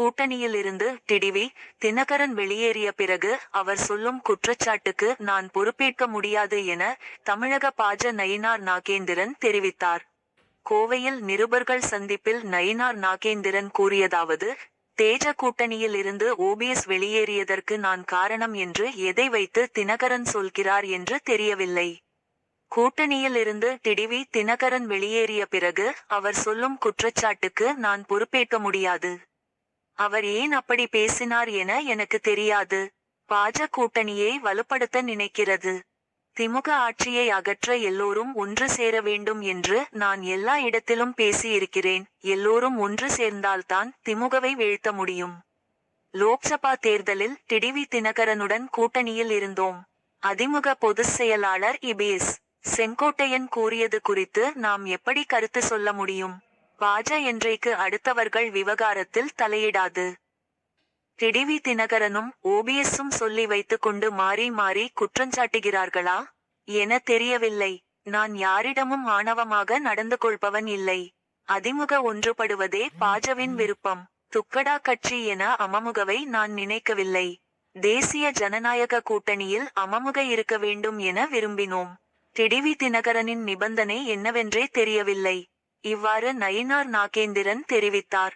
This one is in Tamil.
கூட்டணியில் இருந்து டிடிவி தினகரன் வெளியேறிய பிறகு அவர் சொல்லும் குற்றச்சாட்டுக்கு நான் பொறுப்பேற்க முடியாது என தமிழக பாஜ நயினார் நாகேந்திரன் தெரிவித்தார். கோவையில் நிருபர்கள் சந்திப்பில் நயினார் நாகேந்திரன் கூறியதாவது தேஜ கூட்டணியில் இருந்து ஓபிஎஸ் வெளியேறியதற்கு நான் காரணம் என்று எதை வைத்து தினகரன் சொல்கிறார் என்று தெரியவில்லை. கூட்டணியில் இருந்து டிடிவி தினகரன் வெளியேறிய பிறகு அவர் சொல்லும் குற்றச்சாட்டுக்கு நான் பொறுப்பேற்க முடியாது. அவர் ஏன் அப்படி பேசினார் என எனக்கு தெரியாது. பாஜ கூட்டணியை வலுப்படுத்த நினைக்கிறது. திமுக ஆட்சியை அகற்ற எல்லோரும் ஒன்று சேர வேண்டும் என்று நான் எல்லா இடத்திலும் பேசியிருக்கிறேன். எல்லோரும் ஒன்று சேர்ந்தால்தான் திமுகவை வீழ்த்த முடியும். லோக்சபா தேர்தலில் டிடிவி தினகரனுடன் கூட்டணியில் இருந்தோம். அதிமுக பொதுச் செயலாளர் இபிஎஸ் செங்கோட்டையன் கூறியது குறித்து நாம் எப்படி கருத்து சொல்ல முடியும்? பாஜ என்றைக்கு அடுத்தவர்கள் விவகாரத்தில் தலையிடாது. டிடிவி தினகரனும் ஓபிஎஸ்ஸும் சொல்லி வைத்துக் கொண்டு மாறி மாறி குற்றஞ்சாட்டுகிறார்களா என தெரியவில்லை. நான் யாரிடமும் ஆணவமாக நடந்து கொள்பவன் இல்லை. அதிமுக ஒன்றுபடுவதே பாஜவின் விருப்பம். துக்கடா கட்சி என அமமுகவை நான் நினைக்கவில்லை. தேசிய ஜனநாயக கூட்டணியில் அமமுக இருக்க வேண்டும் என விரும்பினோம். டிடிவி தினகரனின் நிபந்தனை என்னவென்றே தெரியவில்லை. இவ்வாறு நயினார் நாகேந்திரன் தெரிவித்தார்.